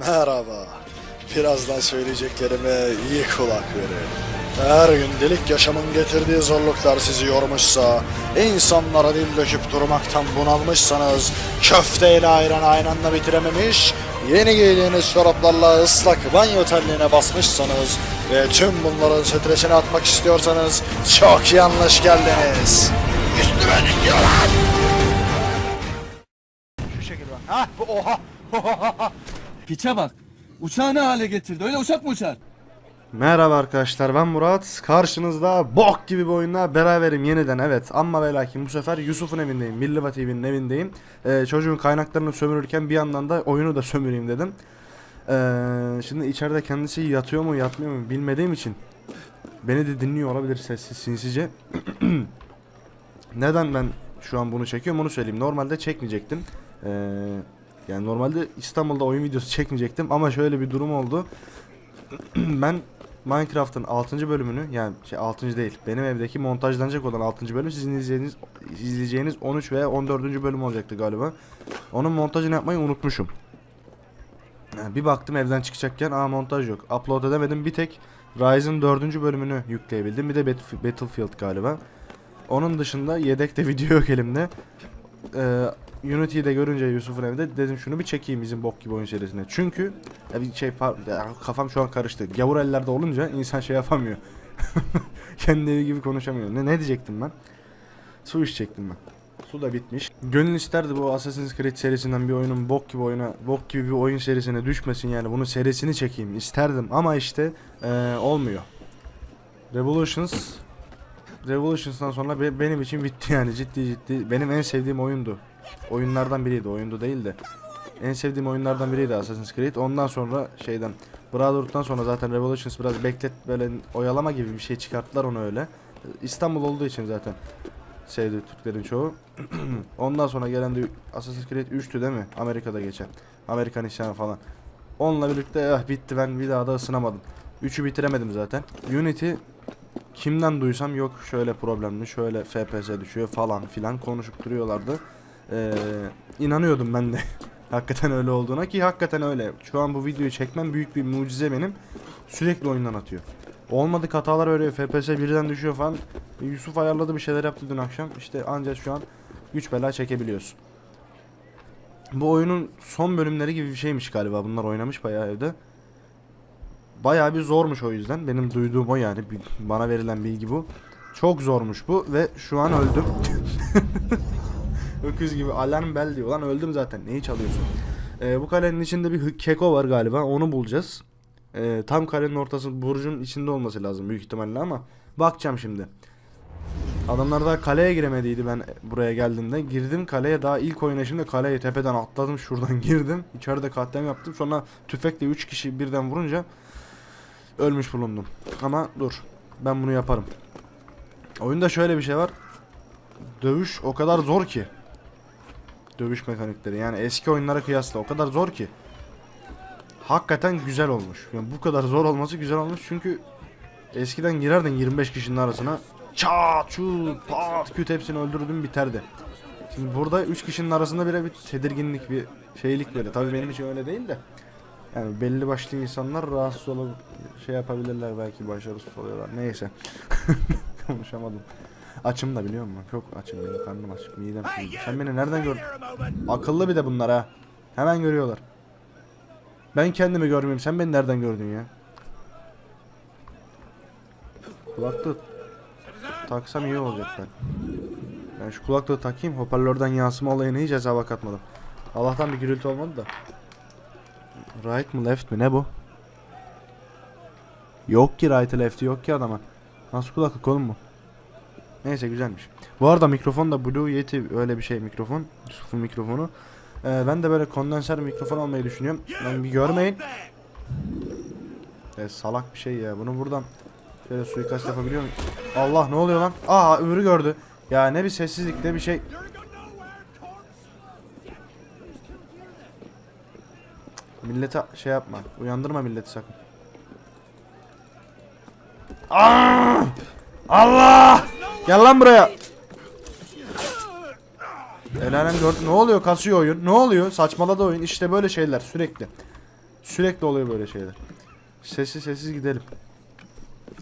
Merhaba. Birazdan söyleyeceklerime iyi kulak verin. Eğer gündelik yaşamın getirdiği zorluklar sizi yormuşsa, insanlara dil döküp durmaktan bunalmışsanız, köfteyle ayran aynı anda bitirememiş, yeni giydiğiniz çoraplarla ıslak banyo terliğine basmışsanız ve tüm bunların stresini atmak istiyorsanız çok yanlış geldiniz. Üstüme dikiyorlar. Şu şekilde bak. Ha bu oha. Piçe bak. Uçağı ne hale getirdi? Öyle uçak mı uçar? Merhaba arkadaşlar ben Murat. Karşınızda bok gibi bir oyunla beraberim yeniden evet. Ama ve lakin bu sefer Yusuf'un evindeyim. Milliva TV'nin evindeyim. Ee, çocuğun kaynaklarını sömürürken bir yandan da oyunu da sömüreyim dedim. Ee, şimdi içeride kendisi yatıyor mu yatmıyor mu bilmediğim için beni de dinliyor olabilir sessiz sinsice. Neden ben şu an bunu çekiyorum onu söyleyeyim. Normalde çekmeyecektim. Ee, yani normalde İstanbul'da oyun videosu çekmeyecektim ama şöyle bir durum oldu. ben Minecraft'ın 6. bölümünü yani şey 6. değil benim evdeki montajlanacak olan 6. bölüm sizin izleyeceğiniz izleyeceğiniz 13 veya 14. bölüm olacaktı galiba. Onun montajını yapmayı unutmuşum. Yani bir baktım evden çıkacakken aa montaj yok. Upload edemedim bir tek Ryzen 4. bölümünü yükleyebildim. Bir de Battle- Battlefield galiba. Onun dışında yedekte video yok elimde. Ee, Unity'yi de görünce Yusuf'un evde dedim şunu bir çekeyim bizim bok gibi oyun serisine. Çünkü bir şey kafam şu an karıştı. Gavur ellerde olunca insan şey yapamıyor. Kendi evi gibi konuşamıyor. Ne, ne diyecektim ben? Su içecektim ben. Su da bitmiş. Gönül isterdi bu Assassin's Creed serisinden bir oyunun bok gibi oyuna, bok gibi bir oyun serisine düşmesin yani. Bunun serisini çekeyim isterdim ama işte eee, olmuyor. Revolutions Revolutions'tan sonra be- benim için bitti yani ciddi ciddi. Benim en sevdiğim oyundu. Oyunlardan biriydi. Oyundu değil de. En sevdiğim oyunlardan biriydi Assassin's Creed. Ondan sonra şeyden Brotherhood'dan sonra zaten Revolutions biraz beklet böyle oyalama gibi bir şey çıkarttılar onu öyle. İstanbul olduğu için zaten sevdi Türklerin çoğu. Ondan sonra gelen de Assassin's Creed 3'tü değil mi? Amerika'da geçen. Amerikan isyanı falan. Onunla birlikte ah bitti ben bir daha da ısınamadım. 3'ü bitiremedim zaten. Unity kimden duysam yok şöyle problemli şöyle FPS düşüyor falan filan konuşup duruyorlardı. Ee, inanıyordum ben de hakikaten öyle olduğuna ki hakikaten öyle. Şu an bu videoyu çekmem büyük bir mucize benim. Sürekli oyundan atıyor. Olmadık hatalar öyle FPS birden düşüyor falan. Yusuf ayarladı bir şeyler yaptı dün akşam. İşte ancak şu an güç bela çekebiliyoruz. Bu oyunun son bölümleri gibi bir şeymiş galiba. Bunlar oynamış bayağı evde. Bayağı bir zormuş o yüzden. Benim duyduğum o yani. Bana verilen bilgi bu. Çok zormuş bu ve şu an öldüm. Öküz gibi alarm bel diyor. Lan öldüm zaten. Neyi çalıyorsun? Ee, bu kalenin içinde bir keko var galiba. Onu bulacağız. Ee, tam kalenin ortası burcun içinde olması lazım büyük ihtimalle ama bakacağım şimdi. Adamlar daha kaleye giremediydi ben buraya geldiğimde. Girdim kaleye daha ilk oynayışımda kaleye tepeden atladım şuradan girdim. İçeride katliam yaptım. Sonra tüfekle 3 kişi birden vurunca ölmüş bulundum. Ama dur. Ben bunu yaparım. Oyunda şöyle bir şey var. Dövüş o kadar zor ki. Dövüş mekanikleri yani eski oyunlara kıyasla o kadar zor ki. Hakikaten güzel olmuş. Yani bu kadar zor olması güzel olmuş çünkü eskiden girerdin 25 kişinin arasına çat çut pat küt hepsini öldürdüm biterdi. Şimdi burada 3 kişinin arasında bile bir tedirginlik bir şeylik böyle. Tabii benim için öyle değil de. Yani belli başlı insanlar rahatsız olup şey yapabilirler belki başarısız oluyorlar. Neyse. Konuşamadım. Açım da biliyor musun? Çok açım benim karnım aç. Midem şimdi. Sen beni nereden gördün? Akıllı bir de bunlar ha. Hemen görüyorlar. Ben kendimi görmüyorum. Sen beni nereden gördün ya? Kulaklık taksam iyi olacak ben. Ben şu kulaklığı takayım. Hoparlörden yansıma olayını hiç hesaba katmadım. Allah'tan bir gürültü olmadı da. Right mı left mi ne bu? Yok ki right left yok ki adama. Nasıl kulaklık oğlum bu? Neyse güzelmiş. Bu arada mikrofon da Blue Yeti öyle bir şey mikrofon. Yusuf'un mikrofonu. Ee, ben de böyle kondenser mikrofon almayı düşünüyorum. Ben bir görmeyin. E, salak bir şey ya. Bunu buradan şöyle suikast yapabiliyor muyum? Allah ne oluyor lan? Aa öbürü gördü. Ya ne bir sessizlik ne bir şey. Millete şey yapma. Uyandırma milleti sakın. Aa! Allah! Gel lan buraya. El alem gördü. Ne oluyor? Kasıyor oyun. Ne oluyor? Saçmaladı oyun. İşte böyle şeyler sürekli. Sürekli oluyor böyle şeyler. Sessiz sessiz gidelim.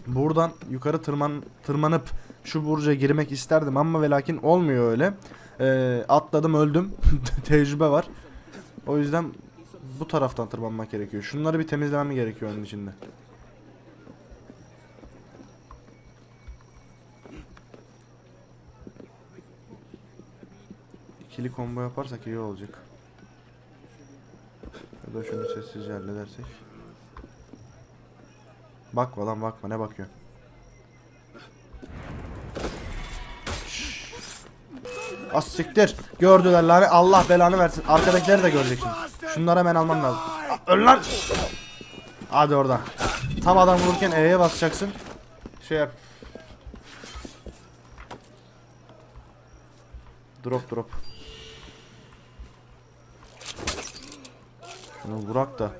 Buradan yukarı tırman tırmanıp şu burca girmek isterdim ama ve lakin olmuyor öyle. Ee, atladım öldüm. Tecrübe var. O yüzden bu taraftan tırmanmak gerekiyor. Şunları bir temizlemem gerekiyor onun içinde. İkili combo yaparsak iyi olacak. Ya da şunu sessizce halledersek. Bakma lan bakma ne bakıyorsun? Şşş. Az siktir. Gördüler lan. Allah belanı versin. Arkadakileri de görecek şimdi. Şunları hemen almam lazım. Öl lan. Hadi oradan. Tam adam vururken E'ye basacaksın. Şey yap. Drop drop. Şunu vurak da.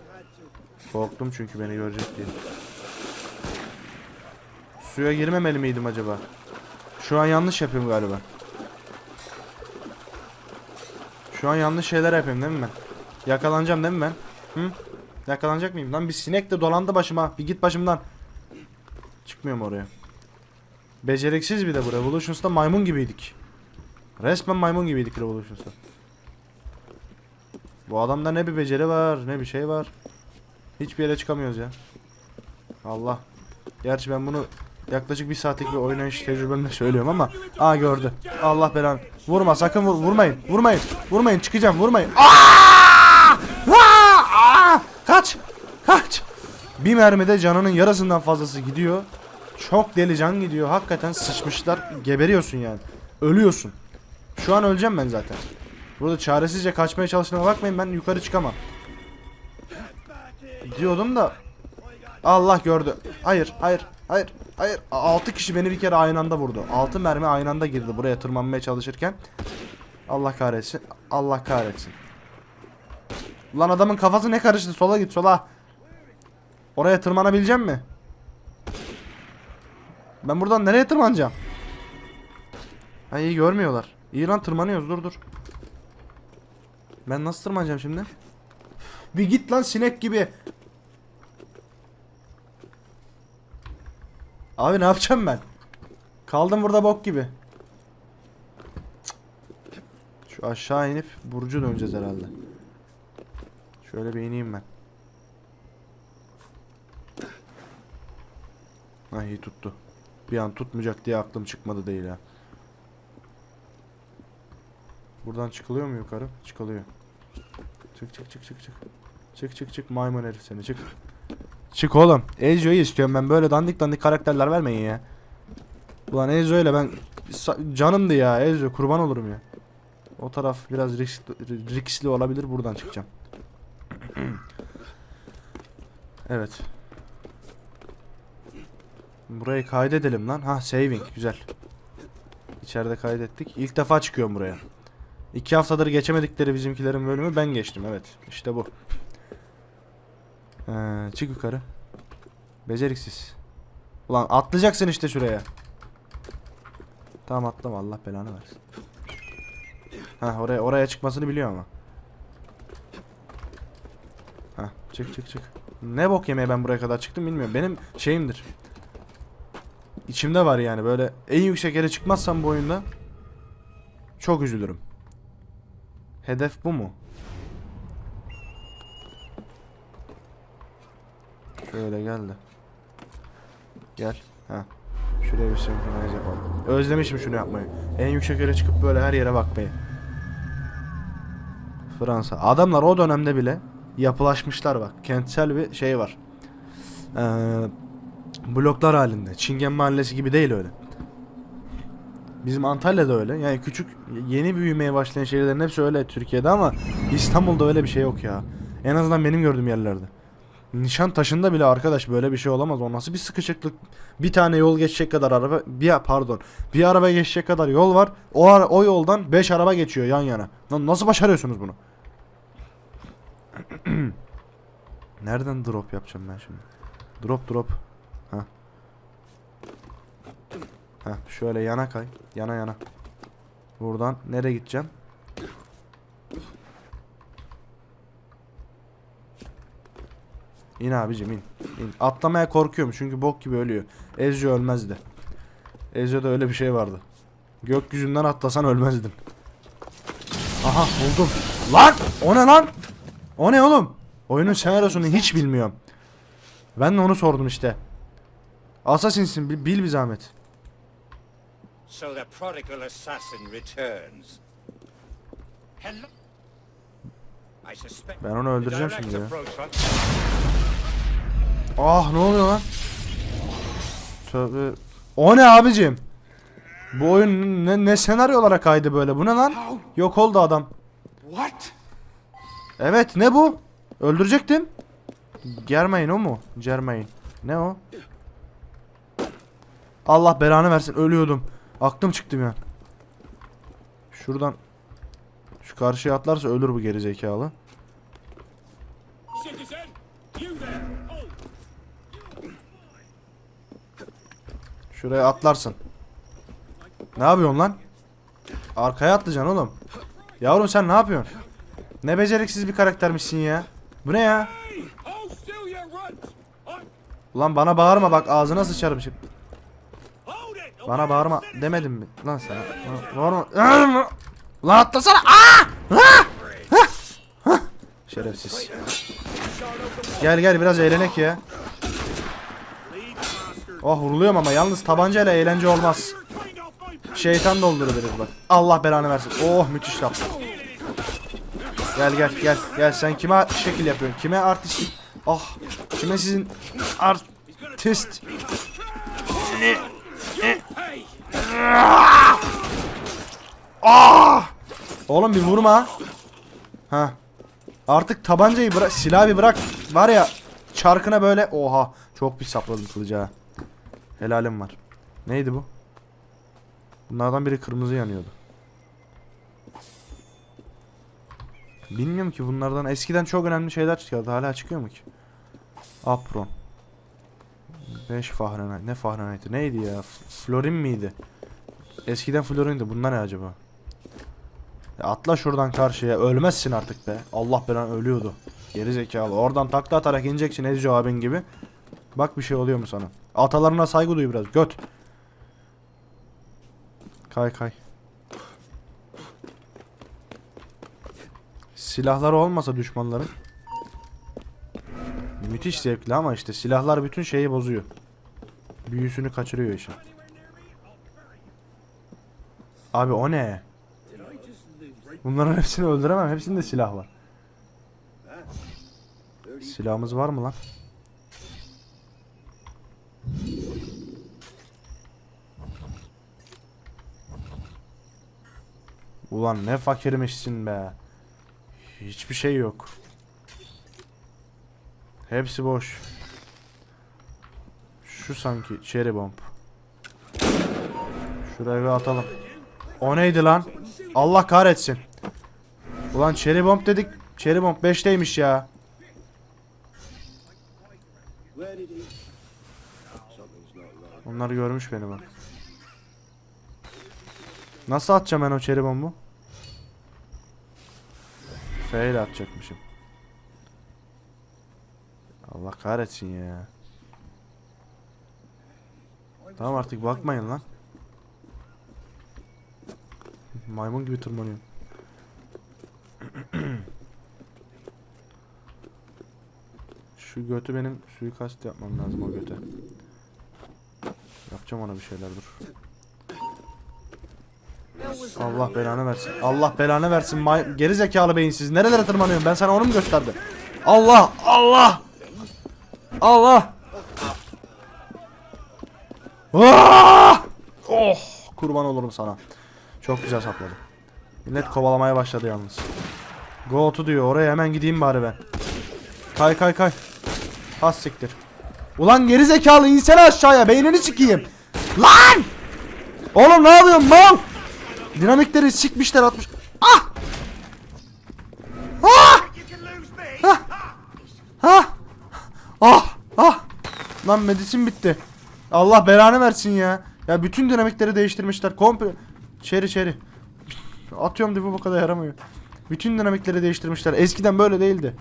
Korktum çünkü beni görecek diye. Suya girmemeli miydim acaba? Şu an yanlış yapıyorum galiba. Şu an yanlış şeyler yapıyorum değil mi ben? Yakalanacağım değil mi ben? Hı? Yakalanacak mıyım? Lan bir sinek de dolandı başıma. Bir git başımdan. Çıkmıyorum oraya. Beceriksiz bir de bu. Revolutions'ta maymun gibiydik. Resmen maymun gibiydik Revolutions'ta. Bu adamda ne bir beceri var ne bir şey var. Hiçbir yere çıkamıyoruz ya. Allah. Gerçi ben bunu yaklaşık bir saatlik bir oynayış tecrübemle söylüyorum ama aa gördü. Allah belanı. Vurma sakın vur, vurmayın. Vurmayın. Vurmayın çıkacağım vurmayın. Aa! Aa! Kaç. Kaç. Bir mermide canının yarısından fazlası gidiyor. Çok deli can gidiyor. Hakikaten sıçmışlar. Geberiyorsun yani. Ölüyorsun. Şu an öleceğim ben zaten. Burada çaresizce kaçmaya çalıştığıma bakmayın ben yukarı çıkamam. Diyordum da Allah gördü. Hayır, hayır, hayır, hayır. 6 kişi beni bir kere aynı anda vurdu. 6 mermi aynı anda girdi buraya tırmanmaya çalışırken. Allah kahretsin. Allah kahretsin. Lan adamın kafası ne karıştı? Sola git, sola. Oraya tırmanabileceğim mi? Ben buradan nereye tırmanacağım? Ha iyi görmüyorlar. İyi lan tırmanıyoruz dur dur. Ben nasıl tırmanacağım şimdi? Bir git lan sinek gibi. Abi ne yapacağım ben? Kaldım burada bok gibi. Şu aşağı inip Burcu döneceğiz herhalde. Şöyle bir ineyim ben. Ha iyi tuttu. Bir an tutmayacak diye aklım çıkmadı değil ha. Buradan çıkılıyor mu yukarı? Çıkılıyor. Çık çık çık çık çık. Çık çık çık maymun herif seni çık. Çık oğlum. Ezio'yu istiyorum ben böyle dandik dandik karakterler vermeyin ya. Ulan Ezio ile ben canımdı ya Ezio kurban olurum ya. O taraf biraz riskli, riskli olabilir buradan çıkacağım. evet. Burayı kaydedelim lan. Ha saving güzel. İçeride kaydettik. İlk defa çıkıyorum buraya. İki haftadır geçemedikleri bizimkilerin bölümü ben geçtim evet. İşte bu. Ee, çık yukarı. Beceriksiz. Ulan atlayacaksın işte şuraya. Tamam atlama Allah belanı versin. Ha oraya oraya çıkmasını biliyor ama. Ha çık çık çık. Ne bok yemeye ben buraya kadar çıktım bilmiyorum. Benim şeyimdir. İçimde var yani böyle en yüksek yere çıkmazsam bu oyunda çok üzülürüm. Hedef bu mu? Şöyle geldi. Gel. Ha. Şuraya bir senkronize yapalım. Özlemişim şunu yapmayı. En yüksek yere çıkıp böyle her yere bakmayı. Fransa. Adamlar o dönemde bile yapılaşmışlar bak. Kentsel bir şey var. Ee, bloklar halinde. Çingen mahallesi gibi değil öyle. Bizim Antalya'da öyle. Yani küçük yeni büyümeye başlayan şehirlerin hepsi öyle Türkiye'de ama İstanbul'da öyle bir şey yok ya. En azından benim gördüğüm yerlerde. Nişan taşında bile arkadaş böyle bir şey olamaz. O nasıl bir sıkışıklık? Bir tane yol geçecek kadar araba bir pardon. Bir araba geçecek kadar yol var. O ara, o yoldan 5 araba geçiyor yan yana. Lan nasıl başarıyorsunuz bunu? Nereden drop yapacağım ben şimdi? Drop drop. Ha. Ha şöyle yana kay. Yana yana. Buradan nereye gideceğim? İn abicim in. İn. Atlamaya korkuyorum çünkü bok gibi ölüyor. Ezio ölmezdi. Ezio'da öyle bir şey vardı. Gökyüzünden atlasan ölmezdin. Aha buldum. Lan! O ne lan? O ne oğlum? Oyunun senaryosunu hiç bilmiyorum. Ben de onu sordum işte. Assassin'sin bil, bil bir zahmet. So the prodigal assassin returns. Hello. I suspect. Ben onu öldüreceğim şimdi ya. Ah ne oluyor lan? Tövbe. O ne abicim? Bu oyun ne, ne senaryo olarak kaydı böyle? Bu ne lan? Yok oldu adam. What? Evet ne bu? Öldürecektim. Germain o mu? Germain. Ne o? Allah belanı versin ölüyordum. Aklım çıktı bir an. Şuradan şu karşıya atlarsa ölür bu geri zekalı. Şuraya atlarsın. Ne yapıyorsun lan? Arkaya atlayacaksın oğlum. Yavrum sen ne yapıyorsun? Ne beceriksiz bir karaktermişsin ya. Bu ne ya? Ulan bana bağırma bak ağzına sıçarım şimdi. Bana bağırma demedim mi? Lan sana. Bana Bağırma. Lan atlasana. Aa! Ah! Hah! Hah! Şerefsiz. Gel gel biraz eğlenek ya. Oh vuruluyorum ama yalnız tabancayla eğlence olmaz. Şeytan doldurabilir bak. Allah belanı versin. Oh müthiş laf. Gel gel gel gel sen kime şekil yapıyorsun? Kime artistlik? Ah kime sizin artist? Ah! Oğlum bir vurma. Ha. Artık tabancayı bırak, silahı bir bırak. Var ya çarkına böyle oha çok pis sapladım kılıcı ha. Helalim var. Neydi bu? Bunlardan biri kırmızı yanıyordu. Bilmiyorum ki bunlardan eskiden çok önemli şeyler çıkıyordu. Hala çıkıyor mu ki? Apron. 5 Fahrenheit. Ne Fahrenheit'i? Neydi ya? Florin miydi? Eskiden Florin'di. Bunlar ne acaba? Ya atla şuradan karşıya. Ölmezsin artık be. Allah belanı ölüyordu. Geri zekalı. Oradan takla atarak ineceksin Ezio abin gibi. Bak bir şey oluyor mu sana? Atalarına saygı duy biraz. Göt. Kay kay. Silahları olmasa düşmanların müthiş zevkli ama işte silahlar bütün şeyi bozuyor. Büyüsünü kaçırıyor işin. Abi o ne? Bunların hepsini öldüremem. Hepsinde silah var. Silahımız var mı lan? Ulan ne fakirmişsin be. Hiçbir şey yok. Hepsi boş. Şu sanki cherry bomb. Şuraya bir atalım. O neydi lan? Allah kahretsin. Ulan cherry bomb dedik. Cherry bomb 5'teymiş ya. Onlar görmüş beni bak. Nasıl atacağım ben o cherry bombu? F ile atacakmışım. Allah kahretsin ya. Tamam artık bakmayın lan. Maymun gibi tırmanıyor. Şu götü benim suikast yapmam lazım o göte. Yapacağım ona bir şeyler dur. Allah belanı versin. Allah belanı versin. May geri zekalı beyinsiz. Nerelere tırmanıyorsun? Ben sana onu mu gösterdim? Allah! Allah! Allah! Ah! Oh! Kurban olurum sana. Çok güzel sapladı. Millet kovalamaya başladı yalnız. Go to diyor. Oraya hemen gideyim bari ben. Kay kay kay. Has siktir. Ulan geri zekalı insene aşağıya. Beynini sikeyim. Lan! Oğlum ne yapıyorsun mal? Dinamikleri sikmişler atmış. Ah! Ah! Ah! Ah! Ah! Ah! Lan medisin bitti. Allah belanı versin ya. Ya bütün dinamikleri değiştirmişler. Komple. Çeri çeri. Atıyorum diye bu kadar yaramıyor. Bütün dinamikleri değiştirmişler. Eskiden böyle değildi.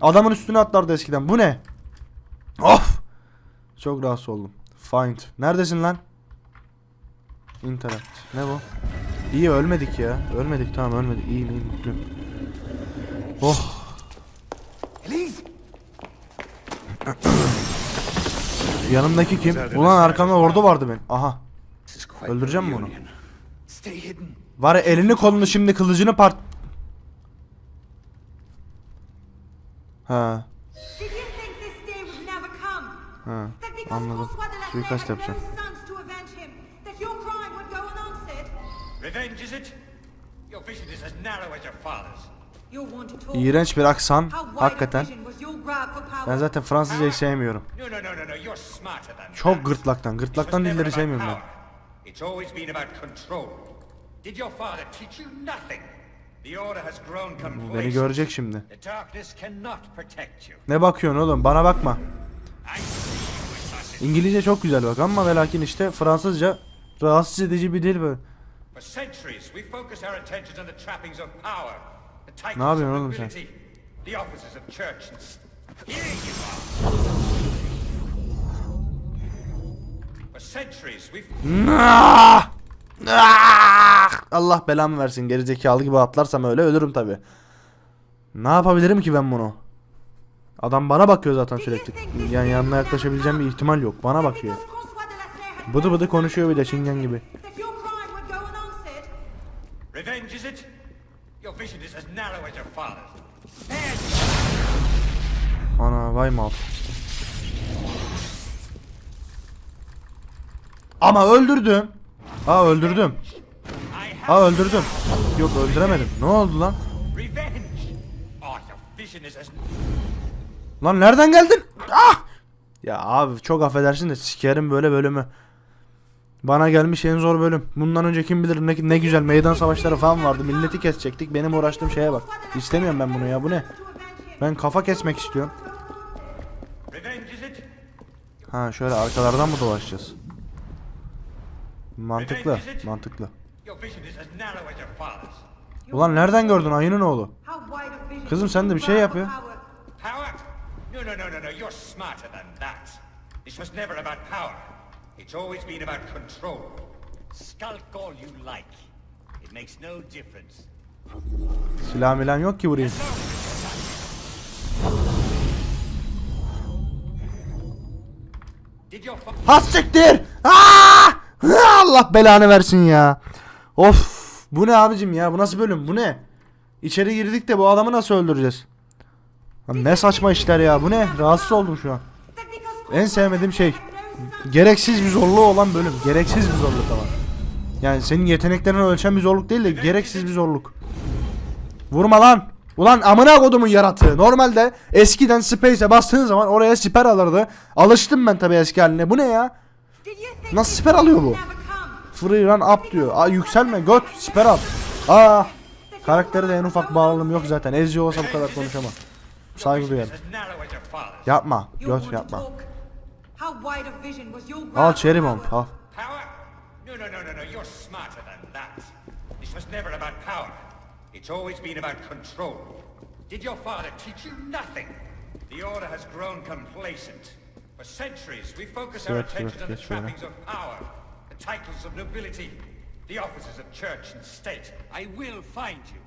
Adamın üstüne atlardı eskiden. Bu ne? Of! Çok rahatsız oldum. Find. Neredesin lan? Interact. Ne bu? İyi ölmedik ya. Ölmedik tamam ölmedik. İyiyim iyiyim mutluyum. Oh. Yanımdaki kim? Ulan arkamda ordu vardı benim. Aha. Öldüreceğim mi onu? Var ya elini kolunu şimdi kılıcını part... Ha. Did you think this day would never come? Ha. Anladım. Suikast yapacağım. no sons to avenge him, that your crime would go unanswered? Revenge, is it? Your vision is as narrow as your father's. You want to talk? İğrenç bir aksan. Hakikaten. Ben zaten Fransızcayı sevmiyorum. No, no, no, no, no. You're smarter than Çok gırtlaktan. Gırtlaktan dilleri sevmiyorum ben. Did your father teach you nothing? The order has grown complacent. beni görecek şimdi. The darkness cannot protect you. Ne bakıyorsun oğlum? Bana bakma. İngilizce çok güzel bak ama ve lakin işte Fransızca rahatsız edici bir dil böyle. Ne yapıyorsun oğlum sen? For centuries, we've! Allah belamı versin gerizekalı gibi atlarsam öyle ölürüm tabi. Ne yapabilirim ki ben bunu? Adam bana bakıyor zaten sürekli. Yani yanına yaklaşabileceğim bir ihtimal yok. Bana bakıyor. Bıdı bıdı konuşuyor bir de avenge gibi. Ana vay mal. Ama öldürdüm. Aa öldürdüm. Aa öldürdüm. Yok öldüremedim. Ne oldu lan? Lan nereden geldin? Ah! Ya abi çok affedersin de sikerim böyle bölümü. Bana gelmiş en zor bölüm. Bundan önce kim bilir ne, ne güzel meydan savaşları falan vardı. Milleti kesecektik. Benim uğraştığım şeye bak. İstemiyorum ben bunu ya. Bu ne? Ben kafa kesmek istiyorum. Ha şöyle arkalardan mı dolaşacağız? Mantıklı. Mantıklı. Your vision is as narrow as your father's. Ulan nereden gördün ayının oğlu? Kızım sen de bir şey yap ya. power? Power? No, no, no, no, no. You're smarter than that. This was never about power. It's always been about control. Skulk all you like. It makes no difference. Silah milan yok ki vurayım. Has siktir! Aa! Allah belanı versin ya. Of! Bu ne abicim ya? Bu nasıl bölüm? Bu ne? İçeri girdik de bu adamı nasıl öldüreceğiz? Lan ne saçma işler ya. Bu ne? Rahatsız oldum şu an. En sevmediğim şey. Gereksiz bir zorluğu olan bölüm. Gereksiz bir zorluk ama. Yani senin yeteneklerini ölçen bir zorluk değil de gereksiz bir zorluk. Vurma lan. Ulan amına kodumun yaratığı. Normalde eskiden Space'e bastığın zaman oraya siper alırdı. Alıştım ben tabii eski haline. Bu ne ya? Nasıl siper alıyor bu? Free run up diyor. Aa yükselme göt siper al. Aa karakteri de en ufak bağlılığım yok zaten. Ezci olsa bu kadar konuşamam. Saygı duyarım. Yapma. Göt yapma. Al cherry bomb al. No, no, no, no, no. You're smarter than that. This was never about power. It's always been about control. Did your father teach you nothing? The order has grown complacent. For centuries, we focused our attention on the trappings of power, titles of nobility, the offices of church and state. I will find you.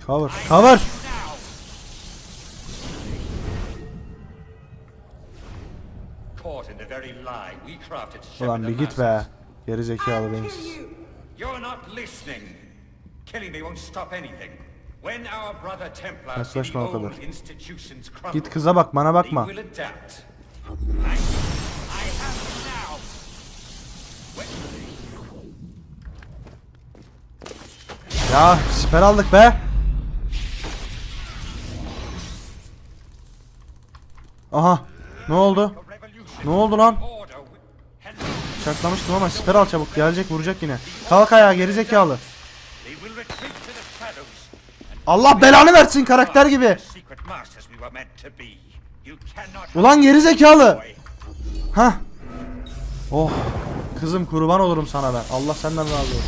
Cover. Cover. Caught in the very lie we crafted to Ulan bir git be. Geri zekalı you. You're not listening. Killing me won't stop anything. When our brother Templars the old institutions crumble, Git kıza bak bana they bakma. will adapt. I, I have. Ya siper aldık be. Aha. Ne oldu? Ne oldu lan? Çaklamıştım ama siper al çabuk. Gelecek vuracak yine. Kalk ayağa geri zekalı. Allah belanı versin karakter gibi. Ulan geri zekalı. Hah. Oh. Kızım kurban olurum sana ben. Allah senden razı olsun.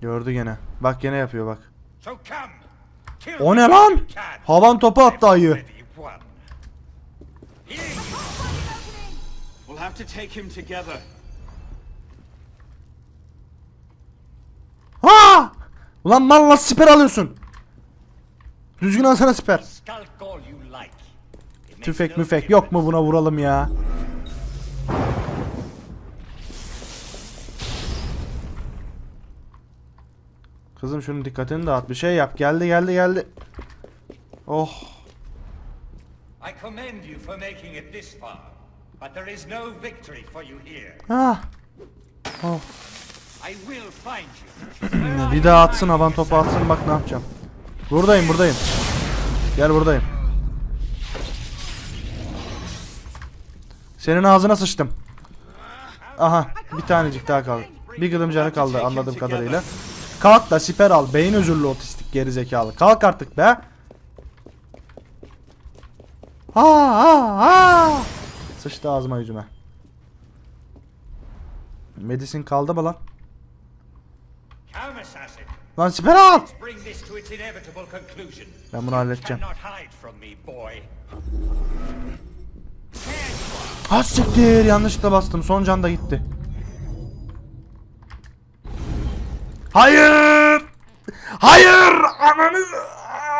Gördü gene. Bak gene yapıyor bak. O ne lan? Havan topu attı ayı. Already won. Here you We'll have to take him together. Ha! Ulan mal nasıl siper alıyorsun? Düzgün alsana siper. Tüfek müfek yok mu buna vuralım ya. Kızım şunun dikkatini dağıt bir şey yap. Geldi geldi geldi. Oh. I commend you for making it this far, but there is no victory for you here. Ah. Oh. I will find you. Bir daha atsın havan topu atsın bak ne yapacağım. Buradayım buradayım. Gel buradayım. Senin ağzına sıçtım. Aha bir tanecik daha kaldı. Bir gıdım canı kaldı anladığım kadarıyla. Kalk da siper al. Beyin özürlü otistik gerizekalı. Kalk artık be. Ha ha ha. Sıçtı ağzıma yüzüme. Medisin kaldı mı lan? Lan siper al. Ben bunu halledeceğim. Ha siktir yanlışlıkla bastım son can da gitti. Hayır! Hayır! Ananı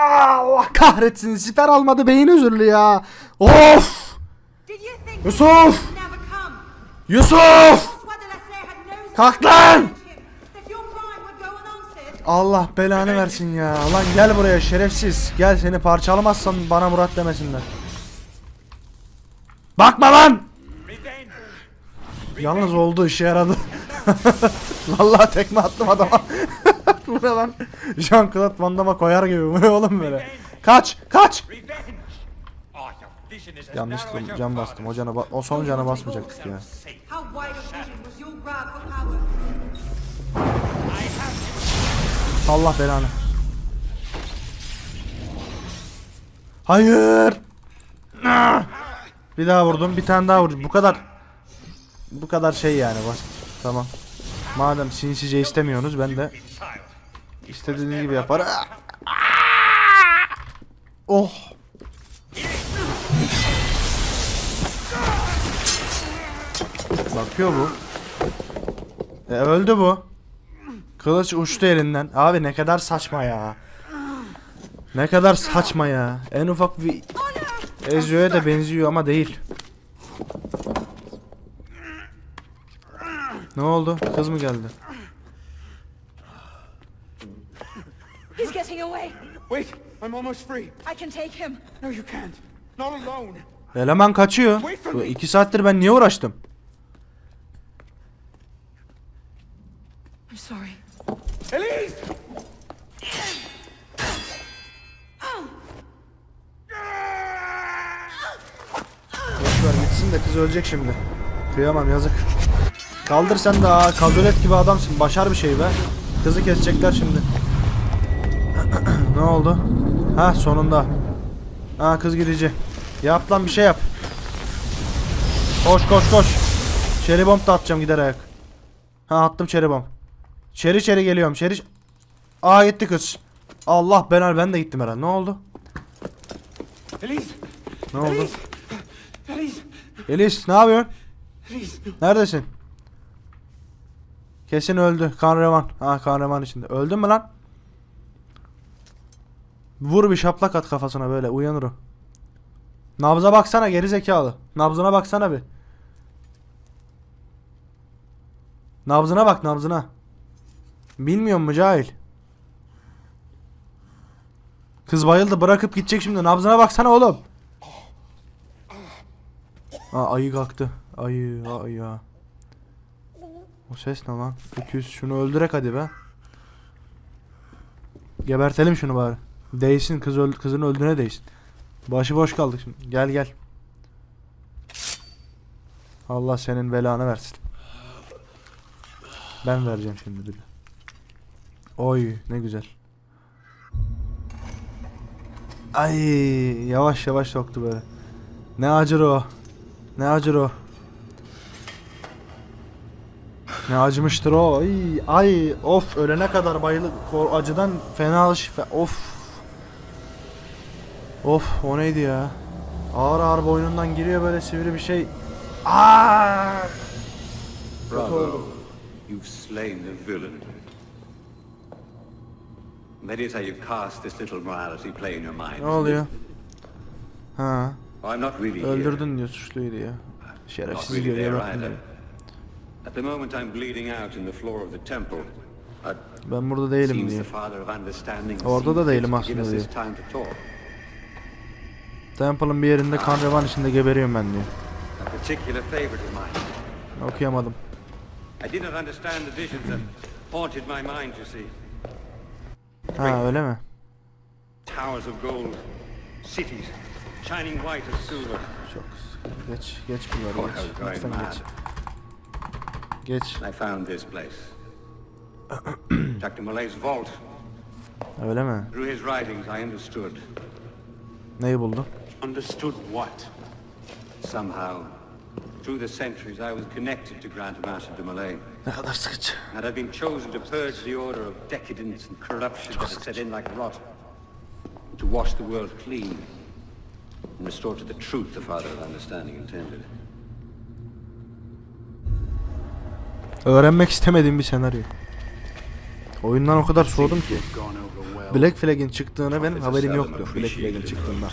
Allah kahretsin siper almadı beyin özürlü ya. Of! Yusuf! Yusuf! Kalk lan! Allah belanı versin ya. Lan gel buraya şerefsiz. Gel seni parçalamazsan bana Murat demesinler. Bakma lan! Yalnız oldu işe yaradı. Vallahi tekme attım adama. Bu ne lan? Jean-Claude Van Damme'a koyar gibi. Bu ne oğlum böyle? Kaç! Kaç! Your cam bastım. O, cana ba- o son cana basmayacaktık ya. Allah belanı. Hayır! Bir daha vurdum. Bir tane daha vurdum. Bu kadar bu kadar şey yani basit. Tamam. Madem sinsice istemiyorsunuz ben de istediğiniz gibi yaparım. Oh! Bakıyor bu. E, öldü bu. Kılıç uçtu elinden. Abi ne kadar saçma ya. Ne kadar saçma ya. En ufak bir Ezio'ya da benziyor ama değil. Ne oldu? Kız mı geldi? He's getting away. Wait, I'm almost free. I can take him. No, you can't. Not alone. Eleman kaçıyor. Bu iki saattir ben niye uğraştım? I'm sorry. Elise! Boşver gitsin de kız ölecek şimdi. Kıyamam yazık. Kaldır sen de ha. Kazolet gibi adamsın. Başar bir şey be. Kızı kesecekler şimdi. ne oldu? Ha sonunda. Ha kız gidici. Yap lan bir şey yap. Koş koş koş. Cherry bomb da atacağım gider ayak. Ha attım cherry bomb. Çeri çeri geliyorum. Çeri... Aa gitti kız. Allah benar ben de gittim herhalde. Ne oldu? Elise! Ne oldu? Elise! Elise! Elis ne yapıyorsun? Elise! Neredesin? Kesin öldü. Kan. Ha kan içinde. Öldün mü lan? Vur bir şaplak at kafasına böyle uyanır o. Nabza baksana geri zekalı. Nabzına baksana bir. Nabzına bak nabzına. Bilmiyor mu cahil? Kız bayıldı bırakıp gidecek şimdi. Nabzına baksana oğlum. Aa ayı kalktı. Ayı ayı. O ses ne lan? Öküz şunu öldürek hadi be. Gebertelim şunu bari. Değsin kız öldü kızın öldüğüne değsin. Başı boş kaldık şimdi. Gel gel. Allah senin belanı versin. Ben vereceğim şimdi bir. Oy ne güzel. Ay yavaş yavaş soktu böyle. Ne acır o. Ne acır o. Ne acımıştır o. Ay, ay of ölene kadar bayılık. Kor- Acıdan fena şifa. Of. Of o neydi ya? Ağır ağır boynundan giriyor böyle sivri bir şey. Aa! Bravo. You've slain the villain. That is how you cast this little morality play in your mind. Ne oluyor? Ha, öldürdün diyor suçluyu diyor. Not Şerefsiz diyor diyor. At the moment I'm bleeding out in the floor of the temple. Ben burada değilim diyor. Orada da değilim aslında diyor. Temple'ın bir yerinde kan revan içinde geberiyorum ben diyor. Okuyamadım. Ha öyle mi? Çok geç geç bunları geç. Lütfen geç. Geç. I found this place. Dr. Malay's vault. Ah, öyle mi? Through his writings, I understood. Neyi buldun? Understood what? Somehow, through the centuries, I was connected to Grand Master de Malay. Ne kadar sıkıcı. And I've been chosen to purge the order of decadence and corruption that has set in like rot. To wash the world clean and restore to the truth the Father of Understanding intended. Öğrenmek istemediğim bir senaryo. Oyundan o kadar soğudum ki. Black Flag'in çıktığını benim haberim yoktu. Black Flag'in in çıktığında.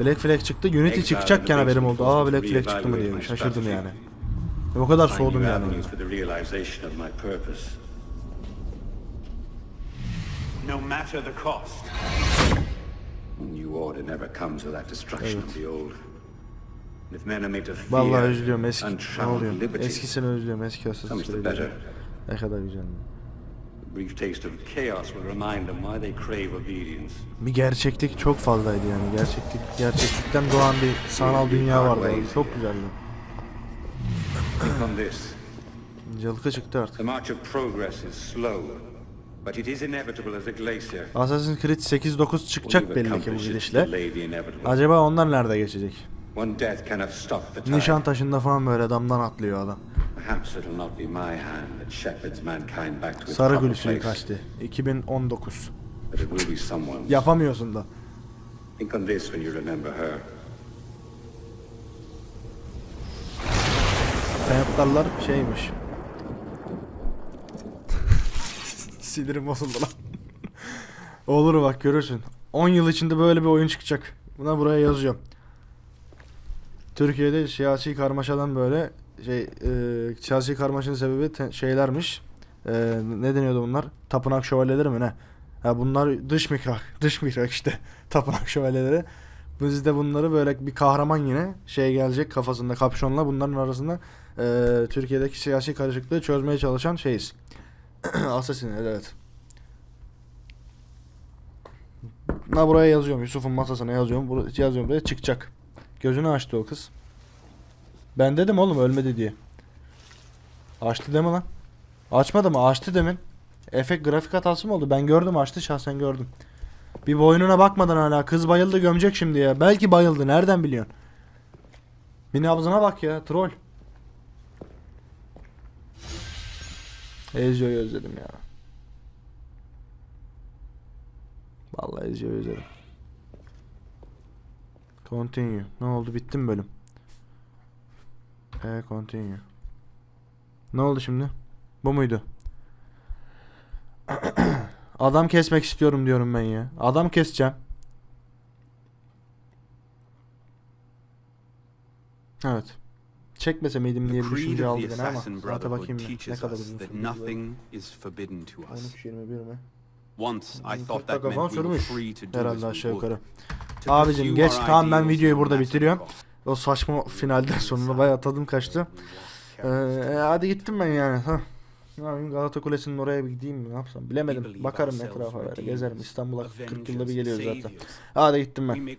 Black Flag çıktı, Unity çıkacakken haberim oldu. Aa Black Flag çıktı mı diye şaşırdım yani. O kadar soğudum yani. No matter the cost. New order never comes without destruction of the old. Vallahi özlüyorum eski. Ne oluyor? Eskisini özlüyorum eski. Creed'i. Ne kadar güzel. A brief taste of chaos will remind them why they crave obedience. Bir gerçeklik çok fazlaydı yani. Gerçeklik, gerçeklikten doğan bir sanal dünya vardı. Çok güzeldi. Cılkı çıktı artık. The march of progress is slow, but it is inevitable as a glacier. Assassin's Creed 8-9 çıkacak belli ki bu gidişle. Acaba onlar nerede geçecek? One death cannot stop the tide. Nişan taşında falan böyle damdan atlıyor adam. Perhaps it'll not be my hand that shepherds mankind back to its Sarı proper Gül place, suikasti. 2019. but it will be someone. Yapamıyorsun da. Think on this when you remember her. Templarlar şeymiş. Sinirim bozuldu lan. Olur bak görürsün. 10 yıl içinde böyle bir oyun çıkacak. Buna buraya yazıyorum. Türkiye'de siyasi karmaşadan böyle şey e, siyasi karmaşanın sebebi te- şeylermiş. E, ne deniyordu bunlar? Tapınak şövalyeleri mi ne? Ha bunlar dış mihrak. Dış mihrak işte. Tapınak şövalyeleri. Biz de bunları böyle bir kahraman yine şey gelecek kafasında kapşonla bunların arasında e, Türkiye'deki siyasi karışıklığı çözmeye çalışan şeyiz. Assassin evet. Na buraya yazıyorum. Yusuf'un masasına yazıyorum. Buraya yazıyorum buraya çıkacak. Gözünü açtı o kız. Ben dedim oğlum ölmedi diye. Açtı deme lan. Açmadı mı? Açtı demin. Efekt grafik hatası mı oldu? Ben gördüm açtı şahsen gördüm. Bir boynuna bakmadan hala kız bayıldı gömecek şimdi ya. Belki bayıldı nereden biliyorsun? Bir nabzına bak ya troll. Ezio'yu özledim ya. Vallahi Ezio'yu özledim. Continue. Ne oldu? Bitti mi bölüm? E continue. Ne oldu şimdi? Bu muydu? Adam kesmek istiyorum diyorum ben ya. Adam keseceğim. Evet. Çekmese miydim diye bir düşünce aldı beni ama saate bakayım ne, ne kadar uzun sürdü. nothing is forbidden to us. 13-21 mi? Once I thought 40 that meant we were free to do as Herhalde aşağı yukarı. Abicim geç tamam ben videoyu burada bitiriyorum. O saçma finalden sonra bayağı tadım kaçtı. Ee, e, hadi gittim ben yani. Yapayım Galata Kulesi'nin oraya bir gideyim mi ne yapsam bilemedim. Bakarım etrafa gezerim İstanbul'a 40 yılda bir geliyoruz zaten. Hadi gittim ben.